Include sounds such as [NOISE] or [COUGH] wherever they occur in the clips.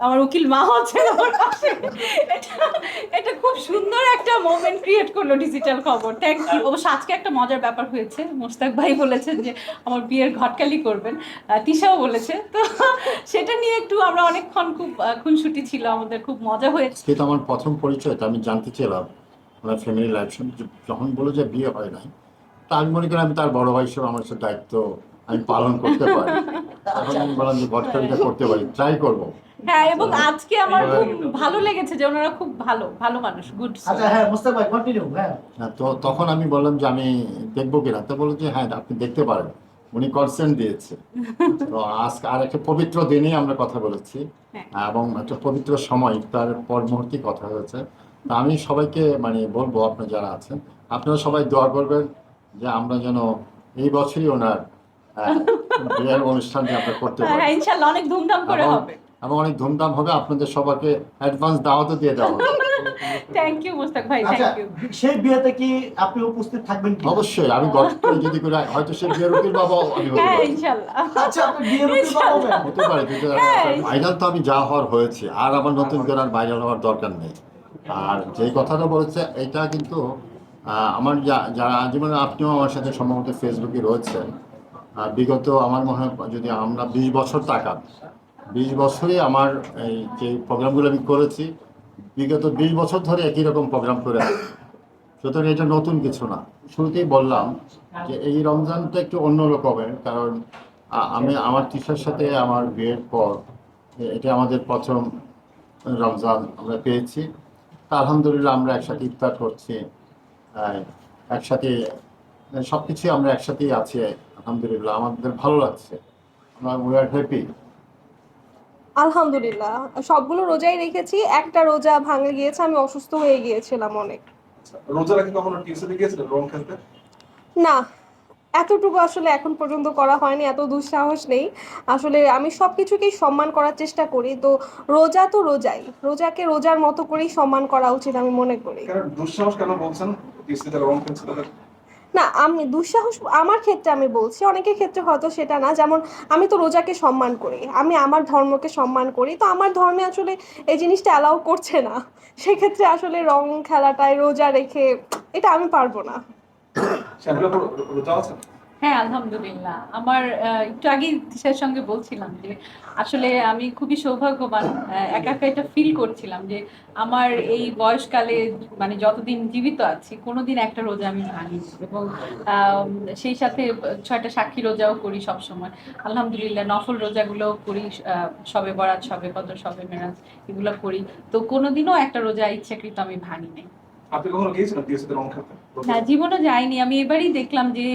আমার উকিল মা হচ্ছে আমার এটা এটা খুব সুন্দর একটা মোমেন্ট ক্রিয়েট করল ডিজিটাল খবর। থ্যাংক ইউ অবশ্য আজকে একটা মজার ব্যাপার হয়েছে। মোস্তাক ভাই বলেছেন যে আমার বিয়ের ঘটকালি করবেন। তিশাও বলেছে। তো সেটা নিয়ে একটু আমরা অনেকক্ষণ খুব খুনসুটি ছিল। আমাদের খুব মজা হয়েছে। কিন্তু আমার প্রথম পরিচয় তো আমি জানতে চাইলাম আমার ফ্যামিলি লাইফ যখন বলো যে বিয়ে হয় নাই তা আমি মনে করি আমি তার বড় ভাই হিসেবে আমার সাথে দায়িত্ব আমি পালন করতে পারি। তখন আমি বললাম যে ঘটকালিটা করতে পারি ট্রাই করব। হ্যাঁ এবং আজকে আমার খুব ভালো লেগেছে যে ওনারা খুব ভালো ভালো মানুষ গুড আচ্ছা হ্যাঁ মুস্তাক ভাই কন্টিনিউ হ্যাঁ। হ্যাঁ, তো তখন আমি বললাম যে আমি দেখব কিনা তো বলল যে হ্যাঁ আপনি দেখতে পারেন। উনি কনসেন্ট দিয়েছে। [LAUGHS] তো আজকে আর একটা পবিত্র দিনেই আমরা কথা বলেছি। হ্যাঁ। এবং একটা পবিত্র সময় তার পর মুহূর্তে কথা হয়েছে। তা আমি সবাইকে মানে বলব আপনার যারা আছেন আপনারা সবাই দোয়া করবেন যে আমরা যেন এই বছরই ওনার বিয়ের অনুষ্ঠানটি আমরা করতে হ্যাঁ পারি। ইনশাল্লাহ অনেক ধুমধাম করে হবে। এবং অনেক ধুমধাম হবে আপনাদের সবাইকে অ্যাডভান্স দাওয়াতও দিয়ে দেওয়া হবে। থ্যাংক ইউ মোস্তাক ভাই আচ্ছা থ্যাংক ইউ সেই বিয়েতে কি আপনি উপস্থিত থাকবেন কি? অবশ্যই আমি গঠন যদি করে হয়তো সে বিয়ের উকিল বাবাও আমি হতে হ্যাঁ পারি। ইনশাল্লাহ। আচ্ছা আপনি বিয়ের উকিল বাবা হবেন? হতে পারে কিন্তু হ্যাঁ। ভাইরাল তো আমি যা হওয়ার হয়েছে আর আমার নতুন করে আর ভাইরাল হওয়ার দরকার নেই। আর যে কথাটা বলেছে এটা কিন্তু আমার যা- যারা যেমন আপনিও আমার সাথে সম্ভবত ফেসবুকে রয়েছেন বিগত আমার মনে হয় যদি আমরা বিশ বছর তাকান বিশ বছরে আমার এই যে প্রোগ্রামগুলো আমি করেছি, বিগত বিশ বছর ধরে একই রকম প্রোগ্রাম করে আসছি সুতরাং এটা নতুন কিছু না। শুরুতেই বললাম যে এই রমজানটা একটু অন্য রকমের, কারণ আমি আমার টিচার সাথে আমার বিয়ের পর এটা আমাদের প্রথম রমজান আমরা পেয়েছি। আলহামদুলিল্লাহ আমরা একসাথে ইফতার করছি একসাথে সব কিছুই আমরা একসাথেই আছি, আলহামদুলিল্লাহ। আমাদের ভালো লাগছে। আমরা উই আর হ্যাপি আলহামদুলিল্লাহ সবগুলো রোজাই রেখেছি একটা রোজা ভাঙে গিয়েছে আমি অসুস্থ হয়ে গিয়েছিলাম অনেক। রোজা রাখি কখনো টিউশনে গিয়েছিলেন রং খেলতে? না এতটুকু আসলে এখন পর্যন্ত করা হয়নি এত দুঃসাহস নেই। আসলে আমি সব কিছুকেই সম্মান করার চেষ্টা করি তো রোজা তো রোজাই রোজাকে রোজার মতো করেই সম্মান করা উচিত আমি মনে করি। দুঃসাহস কেন বলছেন? না, আমি দুঃসাহস, আমার ক্ষেত্রে আমি বলছি, অনেকের ক্ষেত্রে হয়তো সেটা না। যেমন আমি তো রোজাকে সম্মান করি, আমি আমার ধর্মকে সম্মান করি, তো আমার ধর্মে আসলে এই জিনিসটা অ্যালাউ করছে না। সেক্ষেত্রে আসলে রং খেলাটায় রোজা রেখে এটা আমি পারব না। হ্যাঁ আলহামদুলিল্লাহ। আমার একটু আগেই দিশার সঙ্গে বলছিলাম যে, আসলে আমি খুবই সৌভাগ্যবান একা একা এটা ফিল করছিলাম যে, আমার এই বয়সকালে মানে যতদিন জীবিত আছি, কোনোদিন একটা রোজা আমি ভাঙি এবং সেই সাথে ছয়টা সাক্ষী রোজাও করি সব সময় আলহামদুলিল্লাহ, নফল রোজাগুলোও করি সবে বরাত, সবে কত সবে মেরাজ, এগুলো করি। তো কোনোদিনও একটা রোজা ইচ্ছাকৃত আমি ভাঙি নাই আপনি কখনো গিয়েছিলেন টিউশনিতে রং খেলতে? না, জীবনে যাইনি। আমি এবারই দেখলাম যে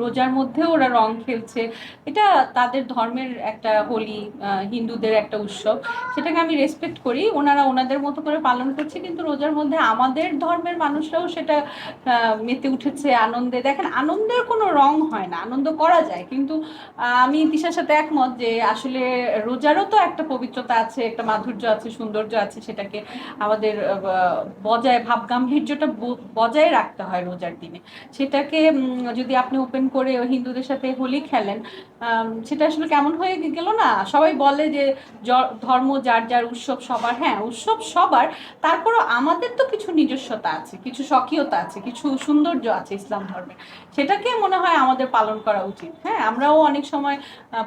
রোজার মধ্যেও ওরা রং খেলছে। এটা তাদের ধর্মের একটা হোলি হিন্দুদের একটা উৎসব। সেটাকে আমি রেসপেক্ট করি। ওনারা ওনাদের মতো করে পালন করছে, কিন্তু রোজার মধ্যে আমাদের ধর্মের মানুষরাও সেটা মেতে উঠেছে আনন্দে। দেখেন, আনন্দের কোনো রং হয় না, আনন্দ করা যায়। কিন্তু আমি তিশার সাথে একমত যে আসলে রোজারও তো একটা পবিত্রতা আছে, একটা মাধুর্য আছে, সৌন্দর্য আছে সেটাকে আমাদের বজায় ভাব গাম্ভীর্যটা বজায় রাখতে হয় রোজার দিনে। সেটাকে যদি আপনি ওপেন করে হিন্দুদের সাথে হোলি খেলেন সেটা আসলে কেমন হয়ে গেল না? সবাই বলে যে ধর্ম যার যার উৎসব সবার। হ্যাঁ উৎসব সবার। তারপরও আমাদের তো কিছু নিজস্বতা আছে, কিছু স্বকীয়তা আছে, কিছু সৌন্দর্য আছে ইসলাম ধর্মে। সেটাকে মনে হয় আমাদের পালন করা উচিত। হ্যাঁ আমরাও অনেক সময়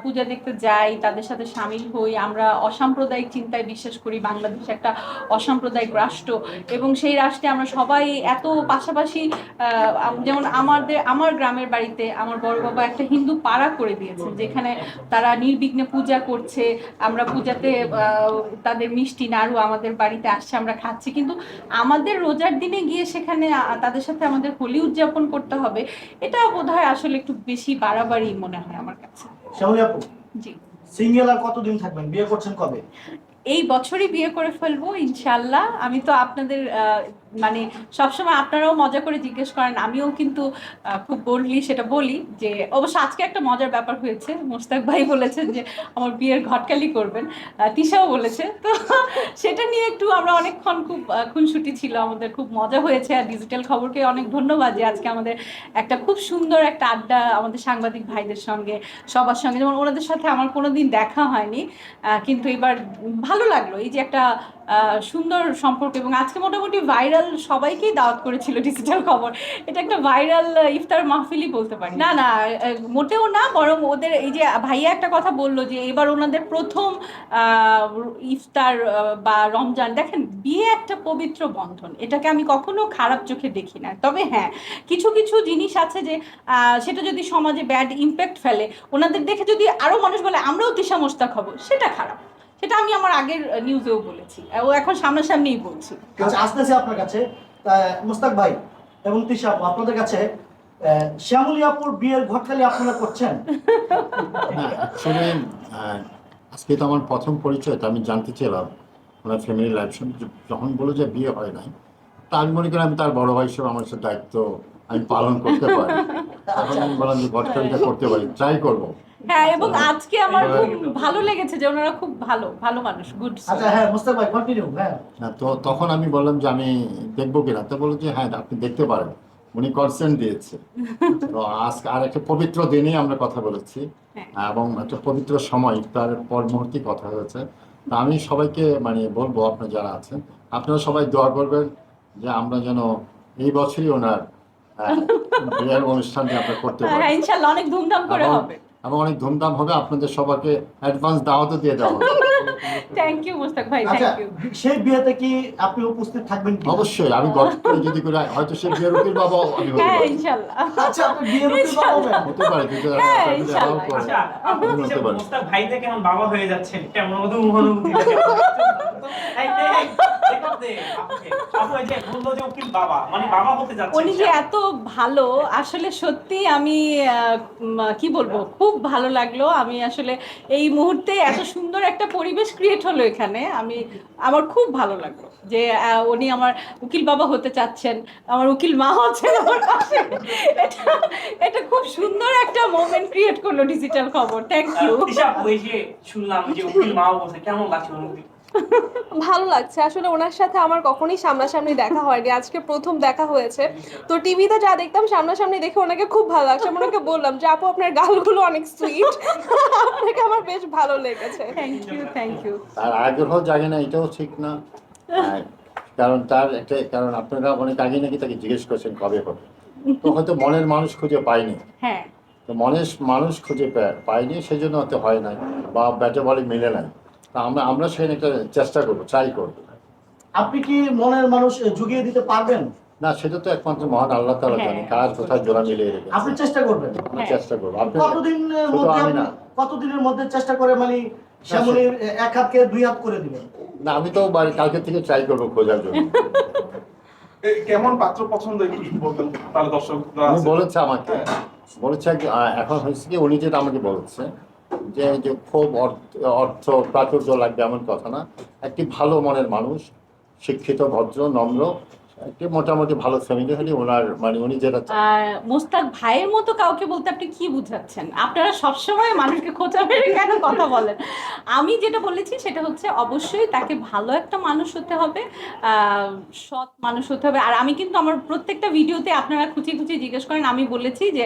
পূজা দেখতে যাই, তাদের সাথে সামিল হই। আমরা অসাম্প্রদায়িক চিন্তায় বিশ্বাস করি। বাংলাদেশ একটা অসাম্প্রদায়িক রাষ্ট্র এবং সেই রাষ্ট্রে আমরা সবাই এত পাশাপাশি যেমন আমাদের আমার গ্রামের বাড়িতে আমার বড় বাবা একটা হিন্দু পাড়া করে দিয়েছেন যেখানে তারা নির্বিঘ্নে পূজা করছে আমরা পূজাতে তাদের মিষ্টি নাড়ু আমাদের বাড়িতে আসছে আমরা খাচ্ছি। কিন্তু আমাদের রোজার দিনে গিয়ে সেখানে তাদের সাথে আমাদের হোলি উদযাপন করতে হবে এটা বোধহয় আসলে একটু বেশি বাড়াবাড়ি মনে হয় আমার কাছে। জি। সিঙ্গেল আর কতদিন থাকবেন? বিয়ে করছেন কবে? এই বছরই বিয়ে করে ফেলব ইনশাল্লাহ আমি তো আপনাদের আহ, মানে সবসময় আপনারাও মজা করে জিজ্ঞেস করেন, আমিও কিন্তু খুব বললি সেটা বলি যে, অবশ্য আজকে একটা মজার ব্যাপার হয়েছে মোস্তাক ভাই বলেছেন যে, আমার বিয়ের ঘটকালি করবেন। তিশাও বলেছে, তো সেটা নিয়ে একটু আমরা অনেকক্ষণ খুব খুনসুটি ছিল, আমাদের খুব মজা হয়েছে, আর ডিজিটাল খবরকে অনেক ধন্যবাদ যে, আজকে আমাদের একটা খুব সুন্দর একটা আড্ডা আমাদের সাংবাদিক ভাইদের সঙ্গে, সবার সঙ্গে, যেমন ওনাদের সাথে আমার কোনোদিন দেখা হয়নি কিন্তু এবার ভালো লাগল, এই যে একটা সুন্দর সম্পর্ক এবং আজকে মোটামুটি ভাইরাল সবাইকেই দাওয়াত করেছিল ডিজিটাল খবর। এটা একটা ভাইরাল ইফতার মাহফিলই বলতে পারি। না না মোটেও না, বরং ওদের এই যে ভাইয়া একটা কথা বলল যে এবার ওনাদের প্রথম ইফতার বা রমজান, দেখেন, বিয়ে একটা পবিত্র বন্ধন। এটাকে আমি কখনো খারাপ চোখে দেখি না। তবে হ্যাঁ কিছু কিছু জিনিস আছে যে সেটা যদি সমাজে ব্যাড ইম্প্যাক্ট ফেলে, ওনাদের দেখে যদি আরও মানুষ বলে, আমরাও তিশা মোস্তাক হব, সেটা খারাপ। সেটা আমি আমার আগের নিউজেও বলেছি। ও এখন সামনাসামনিই বলছি। আচ্ছা আসতেছে আপনার কাছে মুস্তাক ভাই এবং তিশা আপনাদের কাছে আহ, শ্যামলী আপুর বিয়ের ঘটকালি আপনারা করছেন? আসলে আজকে তো আমার প্রথম পরিচয় তো আমি জানতে চাইলাম। ওনার ফ্যামিলি লাইফ সম্পর্কে যখন বলো যে বিয়ে হয় নাই তা আমি মনে করি আমি তার বড় ভাই হিসেবে আমার সে দায়িত্ব আমি পালন করতে পারি। তখন আমি বললাম যে ঘটকালিটা করতে পারি ট্রাই করব। হ্যাঁ এবং আজকে আমার খুব ভালো লেগেছে যে ওনারা খুব ভালো ভালো মানুষ গুড আচ্ছা হ্যাঁ ভাই কন্টিনিউ হ্যাঁ। না, তো তখন আমি বললাম যে আমি দেখব কিনা তো বলল যে হ্যাঁ আপনি দেখতে পারেন। উনি কনসেন্ট দিয়েছে। [LAUGHS] তো আজকে আর একটা পবিত্র দিনেই আমরা কথা বলেছি। হ্যাঁ। এবং একটা পবিত্র সময় তার পর মুহূর্তে কথা হয়েছে। তা আমি সবাইকে মানে বলব আপনারা যারা আছেন আপনারা সবাই দোয়া করবেন যে আমরা যেন এই বছরই ওনার বিয়ের অনুষ্ঠানটি আমরা করতে হ্যাঁ পারি। ইনশাল্লাহ অনেক ধুমধাম করে হবে। এবং অনেক ধুমধাম হবে আপনাদের সবাইকে অ্যাডভান্স দাওয়াতও দিয়ে দেওয়া হবে। থ্যাংক ইউ মোস্তাক ভাই আচ্ছা থ্যাংক ইউ সেই বিয়েতে কি আপনি উপস্থিত থাকবেন কি অবশ্যই আমি গল্প করে যদি করে হয়তো সে বিয়ের উকিল বাবা আমি হতে হ্যাঁ পারি। ইনশাল্লাহ। আচ্ছা আপনি বিয়ের উকিল বাবা হবেন? হতে পারে যদি হ্যাঁ, ইনশাআল্লাহ, আচ্ছা আপনি মোস্তাক ভাই থেকে বাবা হয়ে যাচ্ছেন কেমন অনুভূতি মানে উনি যে এত ভালো আসলে সত্যি আমি আহ, কি বলব খুব ভালো লাগল। আমি আসলে এই মুহূর্তে এত সুন্দর একটা পরিবেশ ক্রিয়েট হলো এখানে। আমি, আমার খুব ভালো লাগল যে উনি আমার উকিল বাবা হতে চাচ্ছেন, আমার উকিল মা হচ্ছেন আমার এটা এটা খুব সুন্দর একটা মোমেন্ট ক্রিয়েট করল ডিজিটাল খবর। থ্যাংক ইউ শুনলাম যে উকিল মা কেমন লাগছে ভালো লাগছে। আসলে ওনার সাথে আমার কখনোই সামনাসামনি দেখা হয়নি। আজকে প্রথম দেখা হয়েছে। তো টিভিতে যা দেখতাম সামনাসামনি দেখে ওনাকে খুব ভালো লাগছে। আমি ওনাকে বললাম যে আপু আপনার গালগুলো অনেক সুইট আপনাকে আমার বেশ ভালো লেগেছে। থ্যাংক ইউ থ্যাংক ইউ তার আগ্রহ জাগে না এটাও ঠিক না। আর কারণ তার একটা কারণ আপনারা অনেক আগে নাকি তাকে জিজ্ঞেস করছেন কবে হবে। তো হয়তো মনের মানুষ খুঁজে পায়নি। হ্যাঁ। তো মনের মানুষ খুঁজে পায়নি পাইনি সেই জন্য হয়তো হয় নাই বা ব্যাটে বলে মিলে নাই। তা আমরা আমরা সেখানে একটা চেষ্টা করব ট্রাই করব। আপনি কি মনের মানুষ জুগিয়ে দিতে পারবেন? না সেটা তো একমাত্র মহান আল্লাহ তালা জানে হ্যাঁ। কার কোথায় জোড়া মিলিয়ে আপনি চেষ্টা করবেন। আমরা হ্যাঁ। চেষ্টা করব। আপনি কতদিনের মধ্যে আমি আপনি না। কতদিনের মধ্যে চেষ্টা করে মানে শ্যামলীর এক হাতকে দুই হাত করে দিবেন? না আমি তো বাড়ি কালকে থেকে ট্রাই করব খোঁজার জন্য। কেমন পাত্র পছন্দ বলবেন তাহলে দর্শক বলেছে আমাকে বলেছে এখন হয়েছে কি উনি যেটা আমাকে বলেছে যে যে খুব অর্থ প্রাচুর্য লাগবে এমন কথা না। একটি ভালো মনের মানুষ, শিক্ষিত, ভদ্র, নম্র একটি মোটামুটি ভালো ফ্যামিলি হলে ওনার মানে উনি যেটা মোস্তাক ভাইয়ের মতো কাউকে বলতে আপনি কি বুঝাচ্ছেন? আপনারা সবসময় মানুষকে খোঁচা মেরে কেন কথা বলেন? আমি যেটা বলেছি সেটা হচ্ছে অবশ্যই তাকে ভালো একটা মানুষ হতে হবে সৎ মানুষ হতে হবে। আর আমি কিন্তু আমার প্রত্যেকটা ভিডিওতে আপনারা খুঁচিয়ে খুঁচিয়ে জিজ্ঞেস করেন, আমি বলেছি যে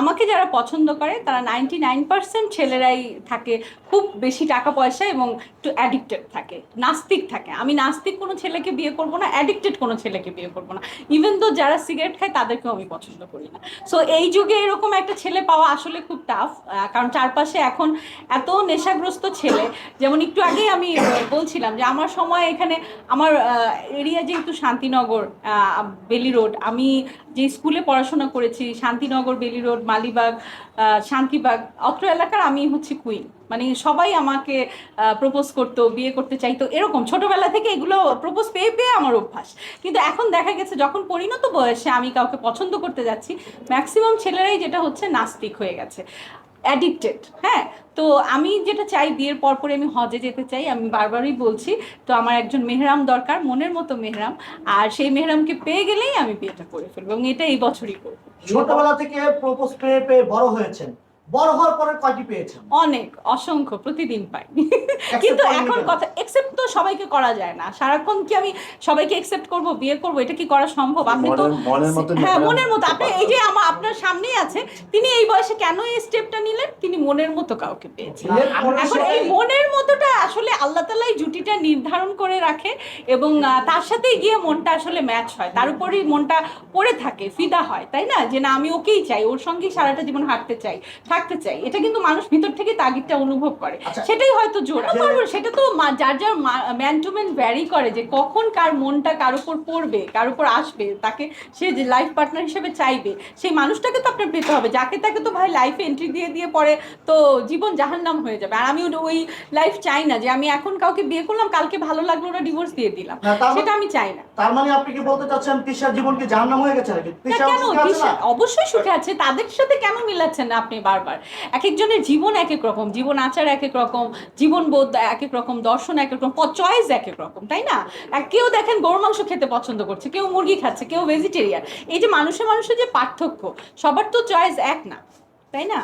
আমাকে যারা পছন্দ করে তারা নাইনটি নাইন পার্সেন্ট ছেলেরাই থাকে, খুব বেশি টাকা পয়সা এবং একটু অ্যাডিক্টেড থাকে, নাস্তিক থাকে। আমি নাস্তিক কোনো ছেলেকে বিয়ে করব না অ্যাডিক্টেড কোনো ছেলেকে বিয়ে করব না। ইভেন তো যারা সিগারেট খায়, তাদেরকেও আমি পছন্দ করি না। সো এই যুগে এরকম একটা ছেলে পাওয়া আসলে খুব টাফ কারণ চারপাশে এখন এত নেশাগ্রস্ত ছেলে, যেমন একটু আগেই আমি বলছিলাম যে আমার সময় এখানে আমার এরিয়া যেহেতু শান্তিনগর বেলি রোড, আমি যে স্কুলে পড়াশোনা করেছি, শান্তিনগর, বেলি রোড, মালিবাগ শান্তিবাগ, অত্র এলাকার আমি হচ্ছে কুইন মানে সবাই আমাকে প্রপোজ করতো, বিয়ে করতে চাইতো, এরকম। ছোটবেলা থেকে এগুলো প্রপোজ পেয়ে পেয়ে আমার অভ্যাস। কিন্তু এখন দেখা গেছে, যখন পরিণত বয়সে আমি কাউকে পছন্দ করতে যাচ্ছি ম্যাক্সিমাম ছেলেরাই যেটা হচ্ছে নাস্তিক হয়ে গেছে। অ্যাডিক্টেড হ্যাঁ? তো আমি যেটা চাই, বিয়ের পর পরে আমি হজে যেতে চাই, আমি বারবারই বলছি। তো আমার একজন মেহরাম দরকার, মনের মতো মেহরাম। আর সেই মেহরামকে পেয়ে গেলেই আমি বিয়েটা করে ফেলব, এবং এটা এই বছরই করব। ছোটবেলা থেকে প্রপোজ পেয়ে পেয়ে বড় হয়েছেন। বড় হওয়ার পরে কয়টি পেয়েছেন অনেক অসংখ্য প্রতিদিন পাই। কিন্তু এখন কথা একসেপ্ট তো সবাইকে করা যায় না। সারাক্ষণ কি আমি সবাইকে একসেপ্ট করব বিয়ে করব? এটা কি করা সম্ভব? আপনি তো মনের- মনের মতো হ্যাঁ মনের মতো। আপনি এই যে আমার আপনার সামনেই আছে তিনি এই বয়সে কেন এই স্টেপটা নিলেন? তিনি মনের মতো কাউকে পেয়েছেন। এখন এই মনের মতোটা আসলে আল্লাহ তালাই জুটিটা নির্ধারণ করে রাখে এবং তার সাথেই গিয়ে মনটা আসলে ম্যাচ হয়। তার উপরেই মনটা পড়ে থাকে ফিদা হয় তাই না? যে না আমি ওকেই চাই ওর সঙ্গেই সারাটা জীবন হাঁটতে চাই। থাকতে চাই এটা কিন্তু মানুষ ভিতর থেকে তাগিদটা অনুভব করে। আচ্ছা। সেটাই হয়তো জোর। যে- সেটা তো যার যার ম্যান টু ম্যান ভ্যারি করে যে কখন কার মনটা কার উপর পড়বে কার উপর আসবে তাকে সে যে লাইফ পার্টনার হিসেবে চাইবে সেই মানুষটাকে তো আপনার পেতে হবে। যাকে তাকে তো ভাই লাইফে এন্ট্রি দিয়ে দিয়ে পরে তো জীবন জাহান্নাম হয়ে যাবে। আর আমি ওই- লাইফ চাই না যে আমি এখন কাউকে বিয়ে করলাম কালকে ভালো লাগল ওরা ডিভোর্স দিয়ে দিলাম। মানে- সেটা আমি চাই না। তার মানে আপনি কি বলতে চাচ্ছেন তিশার জীবন কি জাহান্নাম হয়ে গেছে নাকি? কেন? অবশ্যই সুখে আছে। তাদের সাথে কেন মিলাচ্ছেন না আপনি বারবার? এক একজনের জীবন এক এক রকম, জীবন আচার এক এক রকম, জীবন বোধ এক এক রকম, দর্শন এক এক রকম চয়েস এক এক রকম, তাই না? কেউ দেখেন গরু মাংস খেতে পছন্দ করছে, কেউ মুরগি খাচ্ছে, কেউ ভেজিটেরিয়ান এই যে মানুষে মানুষের যে পার্থক্য, সবার তো চয়েস এক না, তাই না?